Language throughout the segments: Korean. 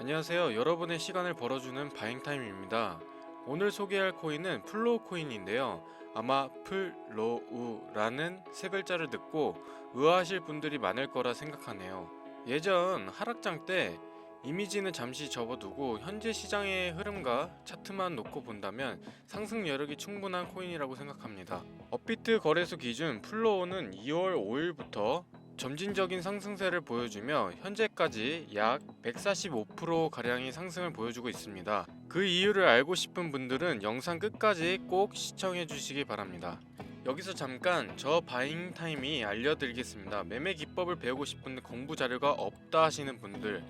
안녕하세요. 여러분의 시간을 벌어주는 바잉타임입니다. 오늘 소개할 코인은 플로우 코인인데요. 아마 플로우라는 세 글자를 듣고 의아하실 분들이 많을 거라 생각하네요. 예전 하락장 때 이미지는 잠시 접어두고 현재 시장의 흐름과 차트만 놓고 본다면 상승 여력이 충분한 코인이라고 생각합니다. 업비트 거래소 기준 플로우는 2월 5일부터 점진적인 상승세를 보여주며 현재까지 약 145% 가량의 상승을 보여주고 있습니다. 그 이유를 알고 싶은 분들은 영상 끝까지 꼭 시청해 주시기 바랍니다. 여기서 잠깐 저 바잉 타임이 알려드리겠습니다. 매매 기법을 배우고 싶은데 공부 자료가 없다 하시는 분들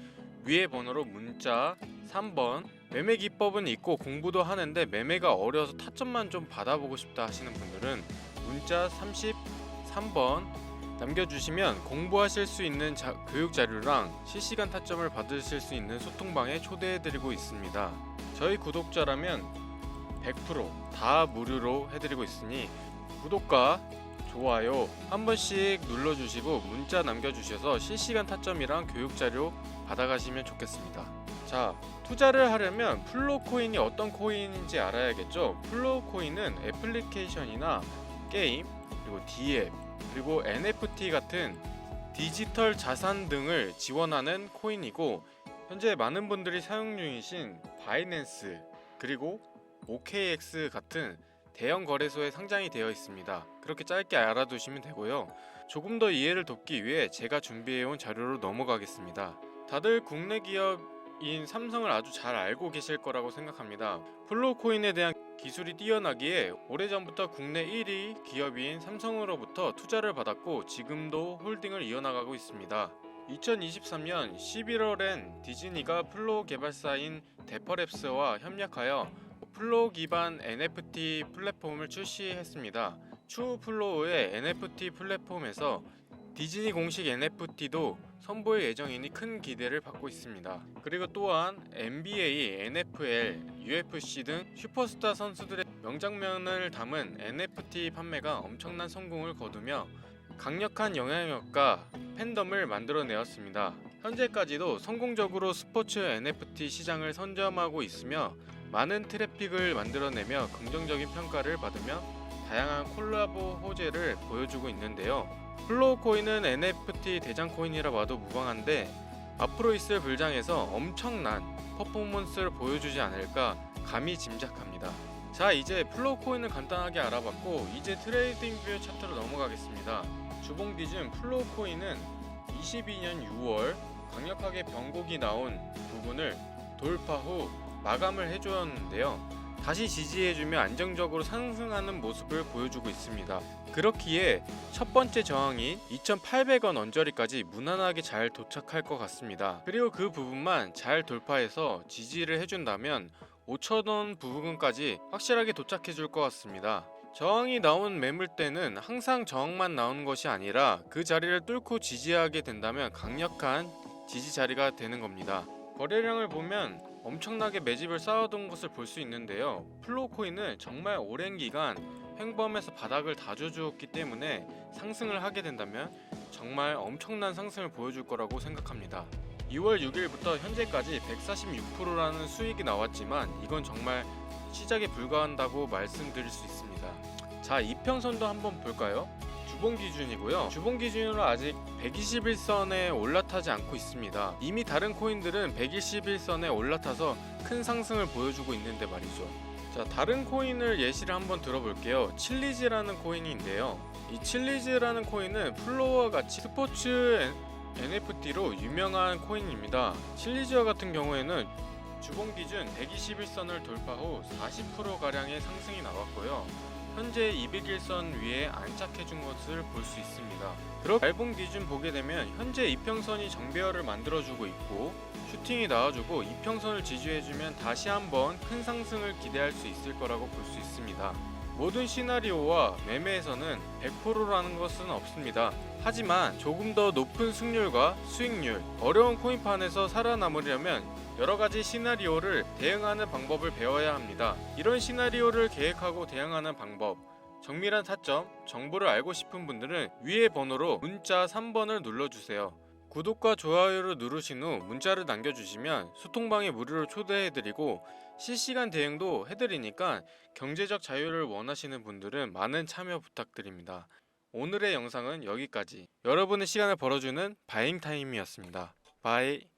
위에 번호로 문자 3번 매매 기법은 있고 공부도 하는데 매매가 어려워서 타점만 좀 받아보고 싶다 하시는 분들은 문자 33번 남겨주시면 공부하실 수 있는 자- 교육 자료랑 실시간 타점을 받으실 수 있는 소통방에 초대해드리고 있습니다. 저희 구독자라면 100%다 무료로 해드리고 있으니 구독과 좋아요 한 번씩 눌러주시고 문자 남겨주셔서 실시간 타점이랑 교육 자료 받아가시면 좋겠습니다. 자, 투자를 하려면 플로우 코인이 어떤 코인인지 알아야겠죠. 플로우 코인은 애플리케이션이나 게임 그리고 디앱 그리고 NFT 같은 디지털 자산 등을 지원하는 코인이고 현재 많은 분들이 사용 중이신 바이낸스 그리고 OKX 같은 대형 거래소에 상장이 되어 있습니다. 그렇게 짧게 알아두시면 되고요. 조금 더 이해를 돕기 위해 제가 준비해온 자료로 넘어가겠습니다. 다들 국내 기업인 삼성을 아주 잘 알고 계실 거라고 생각합니다. 플로우 코인에 대한 기술이 뛰어나기에 오래전부터 국내 1위 기업인 삼성으로부터 투자를 받았고 지금도 홀딩을 이어나가고 있습니다. 2023년 11월엔 디즈니가 플로우 개발사인 데퍼랩스와 협력하여 플로우 기반 NFT 플랫폼을 출시했습니다. 추후 플로우의 NFT 플랫폼에서 디즈니 공식 NFT도 선보일 예정이니 큰 기대를 받고 있습니다. 그리고 또한 NBA, NFL, UFC 등 슈퍼스타 선수들의 명장면을 담은 NFT 판매가 엄청난 성공을 거두며 강력한 영향력과 팬덤을 만들어내었습니다. 현재까지도 성공적으로 스포츠 NFT 시장을 선점하고 있으며 많은 트래픽을 만들어내며 긍정적인 평가를 받으며 다양한 콜라보 호재를 보여주고 있는데요. 플로우 코인은 NFT 대장 코인이라 봐도 무방한데 앞으로 있을 불장에서 엄청난 퍼포먼스를 보여주지 않을까 감히 짐작합니다. 자 이제 플로우 코인을 간단하게 알아봤고 이제 트레이딩 뷰 차트로 넘어가겠습니다. 주봉 기준 플로우 코인은 22년 6월 강력하게 변곡이 나온 부분을 돌파 후 마감을 해주었는데요. 다시 지지해주며 안정적으로 상승하는 모습을 보여주고 있습니다. 그렇기에 첫 번째 저항인 2,800원 언저리까지 무난하게 잘 도착할 것 같습니다. 그리고 그 부분만 잘 돌파해서 지지를 해준다면 5,000원 부분까지 확실하게 도착해 줄 것 같습니다. 저항이 나온 매물대는 항상 저항만 나오는 것이 아니라 그 자리를 뚫고 지지하게 된다면 강력한 지지 자리가 되는 겁니다. 거래량을 보면 엄청나게 매집을 쌓아둔 것을 볼 수 있는데요. 플로우 코인은 정말 오랜 기간 횡범해서 바닥을 다져주었기 때문에 상승을 하게 된다면 정말 엄청난 상승을 보여줄 거라고 생각합니다. 2월 6일부터 현재까지 146%라는 수익이 나왔지만 이건 정말 시작에 불과한다고 말씀드릴 수 있습니다. 자, 이평선도 한번 볼까요? 주봉 기준이고요. 주봉 기준으로 아직 121선에 올라타지 않고 있습니다. 이미 다른 코인들은 121선에 올라타서 큰 상승을 보여주고 있는데 말이죠. 자, 다른 코인을 예시를 한번 들어볼게요. 칠리즈라는 코인인데요. 이 칠리즈라는 코인은 플로어와 같이 스포츠 NFT로 유명한 코인입니다. 칠리즈와 같은 경우에는 주봉 기준 121선을 돌파 후 40% 가량의 상승이 나왔고요. 현재 201선 위에 안착해준 것을 볼 수 있습니다. 그렇게 얇은 기준 보게 되면 현재 이평선이 정배열을 만들어주고 있고 슈팅이 나와주고 이평선을 지지해주면 다시 한번 큰 상승을 기대할 수 있을 거라고 볼 수 있습니다. 모든 시나리오와 매매에서는 100%라는 것은 없습니다. 하지만 조금 더 높은 승률과 수익률, 어려운 코인판에서 살아남으려면 여러 가지 시나리오를 대응하는 방법을 배워야 합니다. 이런 시나리오를 계획하고 대응하는 방법, 정밀한 타점, 정보를 알고 싶은 분들은 위의 번호로 문자 3번을 눌러주세요. 구독과 좋아요를 누르신 후 문자를 남겨주시면 소통방에 무료로 초대해드리고 실시간 대응도 해드리니까 경제적 자유를 원하시는 분들은 많은 참여 부탁드립니다. 오늘의 영상은 여기까지. 여러분의 시간을 벌어주는 바잉타임이었습니다. 바이.